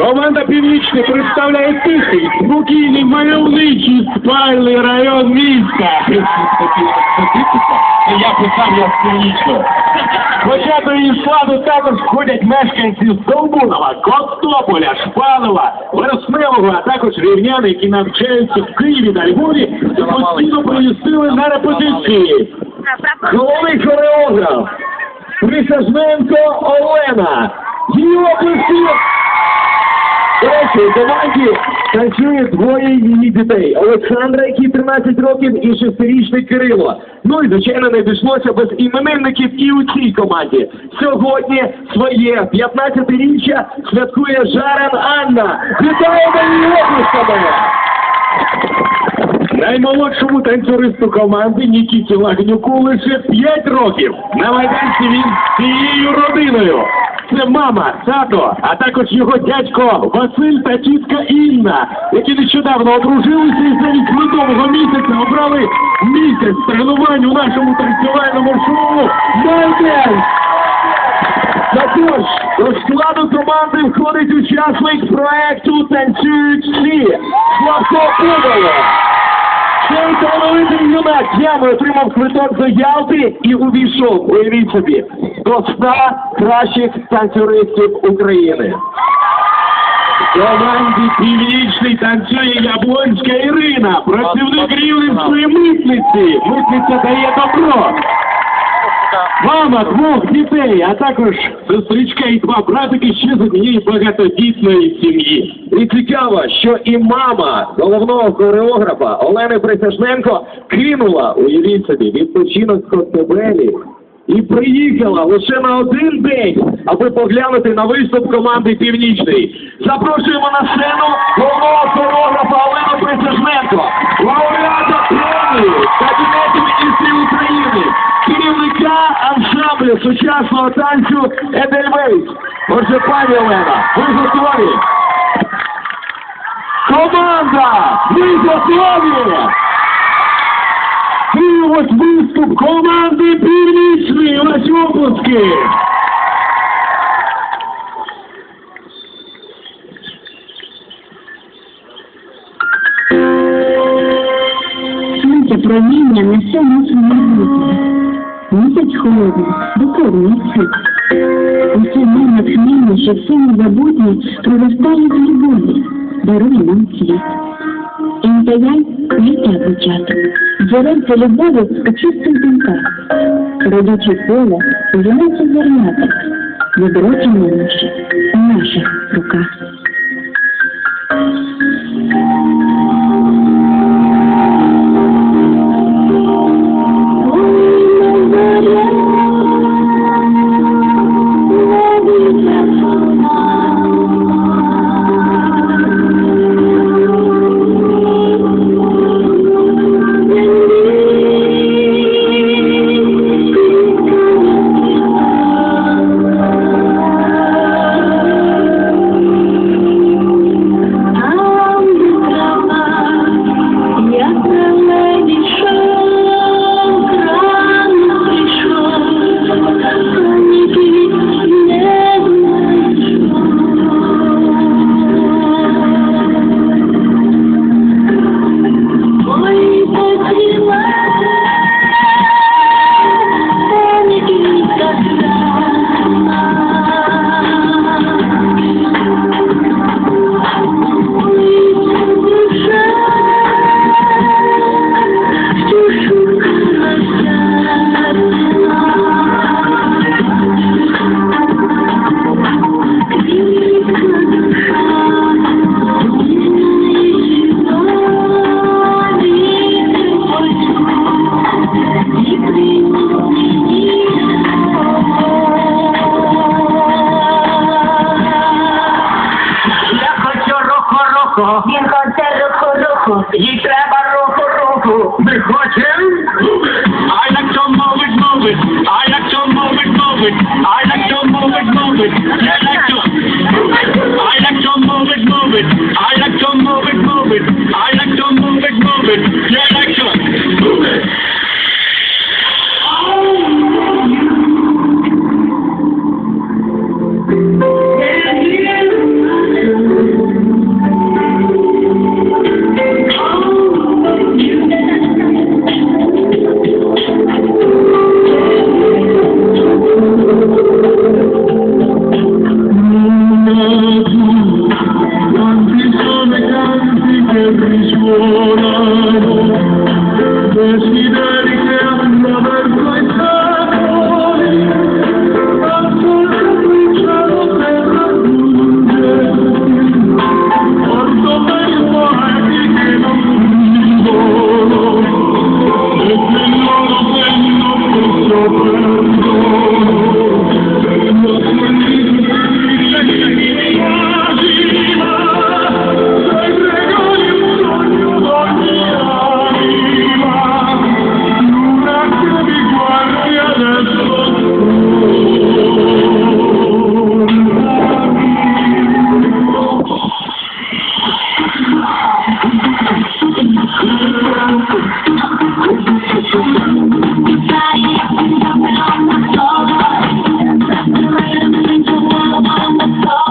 Команда Північний представляє тихий, спокійний, мальовничий спальний район міста. Я писав я з Північного. Хоча до її складу також входять мешканці Столбунова, Костополя, Шпалова, Вересневого, а також рівняни, які навчаються в Києві та Львові, постійно приїздили на репетиції. Головний хореограф Присяжненко Олена. Її оплески. Речі, команді танцює двоє її дітей. Олександра, який 13 років, і шестирічний Кирило. Ну і, звичайно, не обійшлося без іменинників і у цій команді. Сьогодні своє 15-річчя святкує Жарен Анна. Вітаємо її оплесками! Наймолодшому танцюристу команди Нікіті Лагнюку лише 5 років. На майданці він з цією родиною. Це мама, тато, а також його дядько Василь та тітка Інна, які нещодавно одружилися і замість медового місяця обрали місяць тренувань у нашому танцювальному шоу «Майденс». Також до складу команди входить учасник проекту «Танцюють всі» Славко Кубало. Цей талановитий юнак ями отримав квиток до Ялти і увійшов, уявіть собі, до ста кращих танцюристів України. Команді північний танцює Яблонська Ірина, працівник Рівненської митниці. Митниця дає добро. Мама двох дітей, а також сестричка і два братики ще з однієї багатодітної сім'ї. І цікаво, що і мама головного хореографа Олени Присяжненко кинула, уявіть собі, відпочинок в Коктебелі і приїхала лише на один день, аби поглянути на виступ команди Північний. Запрошуємо на сцену головного хореографа Олену Присяжненко, лауреата премії Кабінету міністрів України, керівника ансамблю сучасного танцю Едельвейс. Отже, пані Олена, ви готові? Команда! Ви готові! І ось виступ команди! Оплески! Сонце проміння несе нас у майбутнє. Місяць холодний, духовний світ. Усе ми натхнення, що все незабутнє проростає з любові, дарує нам світ. Інтеяль – життя початок. Зеленце любові у чистих думках. Родюче поле, зеленце зерняток. Відродження наше у наших руках. хоче руку, руку, їй треба руку, руку. Ми хочемо. А як то мовить, мовить, а як то мовить, мовить, а як то мовить, мовить, я як то. А як то мовить, мовить, а як Oh.